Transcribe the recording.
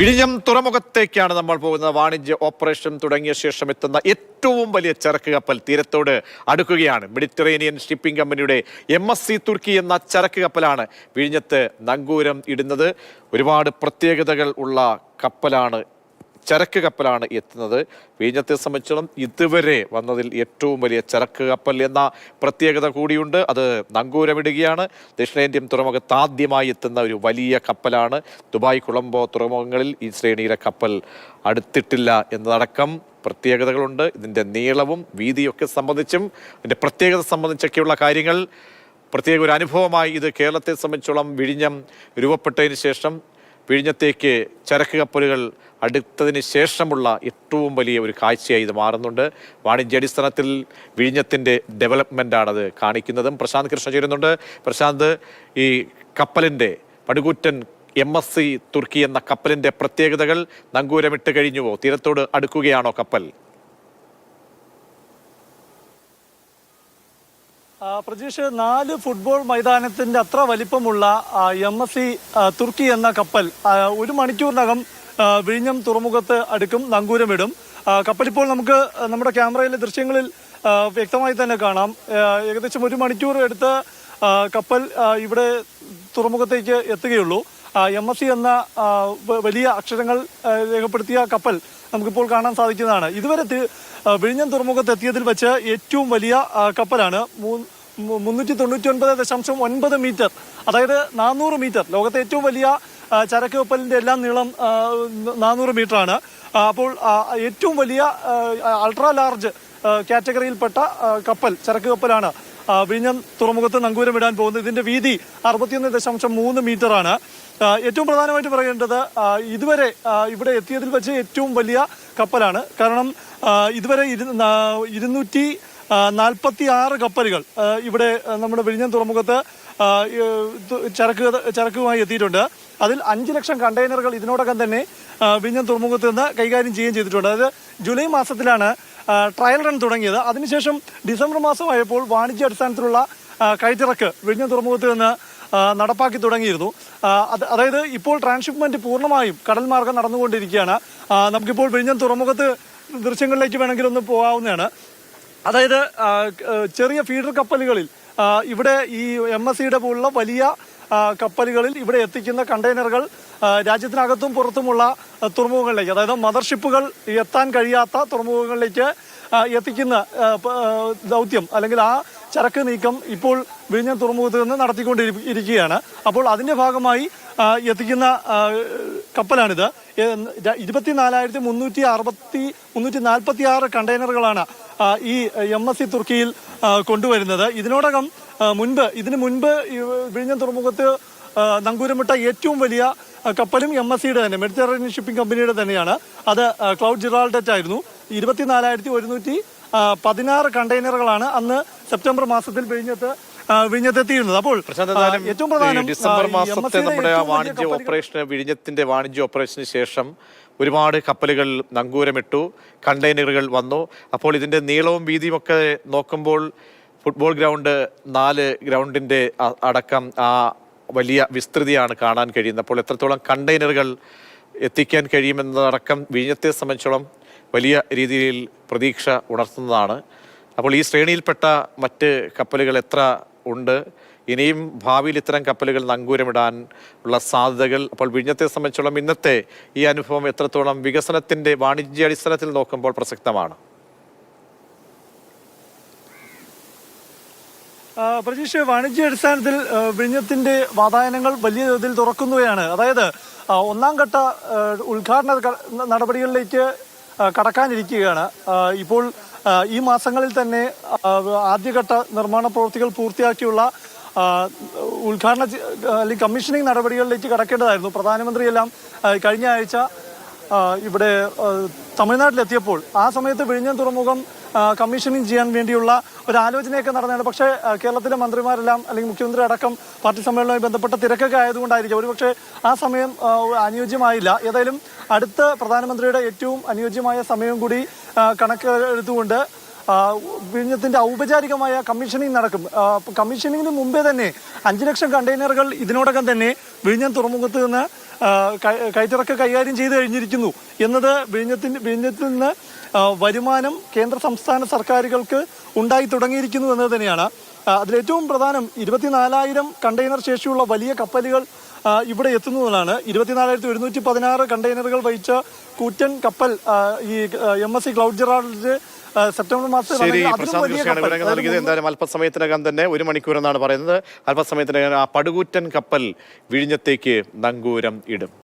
വിഴിഞ്ഞം തുറമുഖത്തേക്കാണ് നമ്മൾ പോകുന്നത്. വാണിജ്യ ഓപ്പറേഷൻ തുടങ്ങിയ ശേഷം എത്തുന്ന ഏറ്റവും വലിയ ചരക്ക് കപ്പൽ തീരത്തോട് അടുക്കുകയാണ്. മെഡിറ്ററേനിയൻ ഷിപ്പിംഗ് കമ്പനിയുടെ എം എസ് സി തുർക്കി എന്ന ചരക്ക് കപ്പലാണ് വിഴിഞ്ഞത്ത് നങ്കൂരം ഇടുന്നത്. ഒരുപാട് പ്രത്യേകതകൾ ഉള്ള കപ്പലാണ് ചരക്ക് കപ്പലാണ് എത്തുന്നത്. വിഴിഞ്ഞത്തെ സംബന്ധിച്ചിടത്തോളം ഇതുവരെ വന്നതിൽ ഏറ്റവും വലിയ ചരക്ക് കപ്പൽ എന്ന പ്രത്യേകത കൂടിയുണ്ട്. അത് നങ്കൂരമിടുകയാണ്. ദക്ഷിണേന്ത്യൻ തുറമുഖത്ത് ആദ്യമായി എത്തുന്ന ഒരു വലിയ കപ്പലാണ്. ദുബായ് കൊളംബോ തുറമുഖങ്ങളിൽ ഈ ശ്രേണിയിലെ കപ്പൽ അടുത്തിട്ടില്ല എന്നതടക്കം പ്രത്യേകതകളുണ്ട്. ഇതിന്റെ നീളവും വീതിയൊക്കെ സംബന്ധിച്ചും ഇതിന്റെ പ്രത്യേകത സംബന്ധിച്ചൊക്കെയുള്ള കാര്യങ്ങൾ. പ്രത്യേക ഒരു അനുഭവമായി ഇത് കേരളത്തെ സംബന്ധിച്ചോളം വിഴിഞ്ഞം രൂപപ്പെട്ടതിന് ശേഷം വിഴിഞ്ഞത്തേക്ക് ചരക്ക് കപ്പലുകൾ അടുത്തതിന് ശേഷമുള്ള ഏറ്റവും വലിയ ഒരു കാഴ്ചയായി ഇത് മാറുന്നുണ്ട്. വാണിജ്യാടിസ്ഥാനത്തിൽ വിഴിഞ്ഞത്തിന്റെ ഡെവലപ്മെന്റാണത് കാണിക്കുന്നതും പ്രശാന്ത് കൃഷ്ണ ചേരുന്നുണ്ട്. പ്രശാന്ത് ഈ കപ്പലിന്റെ പടുകൂറ്റൻ എം എസ് സി തുർക്കി എന്ന കപ്പലിന്റെ പ്രത്യേകതകൾ നങ്കൂരമിട്ട് കഴിഞ്ഞുവോ? തീരത്തോട് അടുക്കുകയാണോ കപ്പൽ? പ്രജീഷ് നാല് ഫുട്ബോൾ മൈതാനത്തിന്റെ അത്ര വലിപ്പമുള്ള എം എസ് സി തുർക്കി എന്ന കപ്പൽ ഒരു മണിക്കൂറിനകം വിഴിഞ്ഞം തുറമുഖത്ത് അടുക്കും നങ്കൂരമിടും. കപ്പലിപ്പോൾ നമുക്ക് നമ്മുടെ ക്യാമറയിലെ ദൃശ്യങ്ങളിൽ വ്യക്തമായി തന്നെ കാണാം. ഏകദേശം ഒരു മണിക്കൂർ എടുത്ത് കപ്പൽ ഇവിടെ തുറമുഖത്തേക്ക് എത്തുകയുള്ളൂ. എം എസ് സി എന്ന വലിയ അക്ഷരങ്ങൾ രേഖപ്പെടുത്തിയ കപ്പൽ നമുക്കിപ്പോൾ കാണാൻ സാധിക്കുന്നതാണ്. ഇതുവരെ വിഴിഞ്ഞം തുറമുഖത്ത് എത്തിയതിൽ വെച്ച് ഏറ്റവും വലിയ കപ്പലാണ്. മൂ- മു- മുന്നൂറ്റി തൊണ്ണൂറ്റി ഒൻപത് ദശാംശം ഒൻപത് മീറ്റർ. അതായത് നാനൂറ് മീറ്റർ. ലോകത്തെ ഏറ്റവും വലിയ ചരക്ക് കപ്പലിന്റെ എല്ലാം നീളം നാനൂറ് മീറ്റർ ആണ് അപ്പോൾ ഏറ്റവും വലിയ അൾട്രാ ലാർജ് കാറ്റഗറിയിൽപ്പെട്ട കപ്പൽ ചരക്ക് കപ്പലാണ് വിഴിഞ്ഞം തുറമുഖത്ത് നങ്കൂരം ഇടാൻ പോകുന്നത്. ഇതിന്റെ വീതി അറുപത്തിയൊന്ന് ദശാംശം മൂന്ന് മീറ്റർ ആണ് ഏറ്റവും പ്രധാനമായിട്ട് പറയേണ്ടത് ഇതുവരെ ഇവിടെ എത്തിയതിൽ വെച്ച് ഏറ്റവും വലിയ കപ്പലാണ്. കാരണം ഇതുവരെ ഇരുന്നൂറ്റി നാൽപ്പത്തി ആറ് കപ്പലുകൾ ഇവിടെ നമ്മുടെ വിഴിഞ്ഞം തുറമുഖത്ത് ചരക്ക് ചരക്കുമായി എത്തിയിട്ടുണ്ട്. അതിൽ അഞ്ച് ലക്ഷം കണ്ടെയ്നറുകൾ ഇതിനോടകം തന്നെ വിഴിഞ്ഞൻ വിഴിഞ്ഞം തുറമുഖത്ത് നിന്ന് കൈകാര്യം ചെയ്യുകയും ചെയ്തിട്ടുണ്ട്. അതായത് ജൂലൈ മാസത്തിലാണ് ട്രയൽ റൺ തുടങ്ങിയത്. അതിനുശേഷം ഡിസംബർ മാസമായപ്പോൾ വാണിജ്യ അടിസ്ഥാനത്തിലുള്ള ആ, കയറ്റിറക്ക് വിഴിഞ്ഞം തുറമുഖത്ത് നിന്ന് നടപ്പാക്കി തുടങ്ങിയിരുന്നു. അത് അതായത് ഇപ്പോൾ ട്രാൻസ്ഷിപ്മെന്റ് പൂർണമായും കടൽ മാർഗം നടന്നുകൊണ്ടിരിക്കുകയാണ്. നമുക്കിപ്പോൾ വിഴിഞ്ഞം തുറമുഖത്ത് ദൃശ്യങ്ങളിലേക്ക് വേണമെങ്കിൽ ഒന്ന് പോകാവുന്നതാണ്. അതായത് ചെറിയ ഫീഡർ കപ്പലുകളിൽ ഇവിടെ ഈ എം എസ് സിയുടെ പോലുള്ള വലിയ കപ്പലുകളിൽ ഇവിടെ എത്തിക്കുന്ന കണ്ടെയ്നറുകൾ രാജ്യത്തിനകത്തും പുറത്തുമുള്ള തുറമുഖങ്ങളിലേക്ക് അതായത് മദർഷിപ്പുകൾ എത്താൻ കഴിയാത്ത തുറമുഖങ്ങളിലേക്ക് എത്തിക്കുന്ന ദൗത്യം അല്ലെങ്കിൽ ആ ചരക്ക് നീക്കം ഇപ്പോൾ വിഴിഞ്ഞം തുറമുഖത്ത് നിന്ന് നടത്തിക്കൊണ്ടിരിക്കുകയാണ് അപ്പോൾ അതിന്റെ ഭാഗമായി എത്തിക്കുന്ന കപ്പലാണിത്. ഇരുപത്തിനാലായിരത്തി മുന്നൂറ്റി അറുപത്തി മുന്നൂറ്റി നാൽപ്പത്തി ആറ് കണ്ടെയ്നറുകളാണ് ഈ എം എസ് സി തുർക്കിയിൽ കൊണ്ടുവരുന്നത്. ഇതിനോടകം മുൻപ് ഇതിനു മുൻപ് വിഴിഞ്ഞം തുറമുഖത്ത് നങ്കൂരമിട്ട ഏറ്റവും വലിയ കപ്പലും എം എസ് സിയുടെ തന്നെ മെഡിറ്ററേനിയൻ ഷിപ്പിംഗ് കമ്പനിയുടെ തന്നെയാണ്. അത് ക്ലൗഡ് ജിറാൾഡറ്റ് ആയിരുന്നു ഇരുപത്തിനാലായിരത്തി ഒരുന്നൂറ്റി പതിനാറ് കണ്ടെയ്നറുകളാണ് അന്ന് സെപ്റ്റംബർ മാസത്തിൽ വിഴിഞ്ഞത്ത് വിഴിഞ്ഞത്തെത്തിയിരുന്നത് അപ്പോൾ ഏറ്റവും പ്രധാനം ഡിസംബർ മാസത്തെ നമ്മുടെ ആ വാണിജ്യ ഓപ്പറേഷൻ ഓപ്പറേഷന് വിഴിഞ്ഞത്തിന്റെ വാണിജ്യ ഓപ്പറേഷന് ശേഷം ഒരുപാട് കപ്പലുകൾ നങ്കൂരമിട്ടു കണ്ടെയ്നറുകൾ വന്നു. അപ്പോൾ ഇതിന്റെ നീളവും വീതിയും ഒക്കെ നോക്കുമ്പോൾ ഫുട്ബോൾ ഗ്രൗണ്ട് നാല് ഗ്രൗണ്ടിന്റെ അടക്കം ആ വലിയ വിസ്തൃതിയാണ് കാണാൻ കഴിയുന്നത്. അപ്പോൾ എത്രത്തോളം കണ്ടെയ്നറുകൾ എത്തിക്കാൻ കഴിയുമെന്നതടക്കം വിഴിഞ്ഞത്തെ സംബന്ധിച്ചോളം വലിയ രീതിയിൽ പ്രതീക്ഷ ഉണർത്തുന്നതാണ്. അപ്പോൾ ഈ ശ്രേണിയിൽപ്പെട്ട മറ്റ് കപ്പലുകൾ എത്ര ഉണ്ട്. ഇനിയും ഭാവിയിൽ ഇത്തരം കപ്പലുകൾ നങ്കൂരമിടാൻ ഉള്ള സാധ്യതകൾ അപ്പോൾ വിഴിഞ്ഞത്തെ സംബന്ധിച്ചോളം ഇന്നത്തെ ഈ അനുഭവം എത്രത്തോളം വികസനത്തിന്റെ വാണിജ്യ അടിസ്ഥാനത്തിൽ നോക്കുമ്പോൾ പ്രസക്തമാണ്? ആ, പ്രതീക്ഷ വാണിജ്യ അടിസ്ഥാനത്തിൽ ആ, വിഴിഞ്ഞത്തിന്റെ വാതായനങ്ങൾ വലിയ തോതിൽ തുറക്കുന്നവയാണ്. അതായത് ഒന്നാം ഘട്ട ഉദ്ഘാടന നടപടികളിലേക്ക് കടക്കാനിരിക്കുകയാണ്. ഇപ്പോൾ ഈ മാസങ്ങളിൽ തന്നെ ആദ്യഘട്ട നിർമ്മാണ പ്രവൃത്തികൾ പൂർത്തിയാക്കിയുള്ള ഉദ്ഘാടന അല്ലെങ്കിൽ കമ്മീഷനിങ് നടപടികളിലേക്ക് കടക്കേണ്ടതായിരുന്നു. പ്രധാനമന്ത്രിയെല്ലാം കഴിഞ്ഞ ആഴ്ച ഇവിടെ തമിഴ്നാട്ടിലെത്തിയപ്പോൾ ആ സമയത്ത് വിഴിഞ്ഞം തുറമുഖം കമ്മീഷനിങ് ചെയ്യാൻ വേണ്ടിയുള്ള ഒരു ആലോചനയൊക്കെ നടന്നതാണ്. പക്ഷേ കേരളത്തിലെ മന്ത്രിമാരെല്ലാം അല്ലെങ്കിൽ മുഖ്യമന്ത്രി അടക്കം പാർട്ടി സമ്മേളനവുമായി ബന്ധപ്പെട്ട തിരക്കൊക്കെ ആയതുകൊണ്ടായിരിക്കും. ഒരുപക്ഷെ ആ സമയം അനുയോജ്യമായില്ല. ഏതായാലും അടുത്ത പ്രധാനമന്ത്രിയുടെ ഏറ്റവും അനുയോജ്യമായ സമയം കൂടി കണക്കെടുത്തുകൊണ്ട് കണക്ക് വിഴിഞ്ഞത്തിന്റെ ഔപചാരികമായ കമ്മീഷനിങ് നടക്കും. കമ്മീഷനിങ്ങിന് മുമ്പേ തന്നെ അഞ്ചു ലക്ഷം കണ്ടെയ്നറുകൾ ഇതിനോടകം തന്നെ വിഴിഞ്ഞം തുറമുഖത്ത് നിന്ന് കയറ്റിറക്ക് കൈകാര്യം ചെയ്തു കഴിഞ്ഞിരിക്കുന്നു. എന്നത് വിഴിഞ്ഞത്തിന് വിഴിഞ്ഞത്തിൽ നിന്ന് വരുമാനം കേന്ദ്ര സംസ്ഥാന സർക്കാരുകൾക്ക് ഉണ്ടായി തുടങ്ങിയിരിക്കുന്നു എന്നത് തന്നെയാണ്. അതിലേറ്റവും പ്രധാനം ഇരുപത്തിനാലായിരം കണ്ടെയ്നർ ശേഷിയുള്ള വലിയ കപ്പലുകൾ ഇവിടെ എത്തുന്നതാണ് ഇരുപത്തിനാലായിരത്തി ഒരുന്നൂറ്റി പതിനാറ് കണ്ടെയ്നറുകൾ വഹിച്ച കൂറ്റൻ കപ്പൽ ഈ M S C Claude Girardet September മാസത്തിൽ നൽകിയത് എന്തായാലും അല്പസമയത്തിനകം തന്നെ ഒരു മണിക്കൂർ എന്നാണ് പറയുന്നത്. അല്പസമയത്തിനകം ആ പടുകൂറ്റൻ കപ്പൽ വിഴിഞ്ഞത്തേക്ക് നങ്കൂരം ഇടും.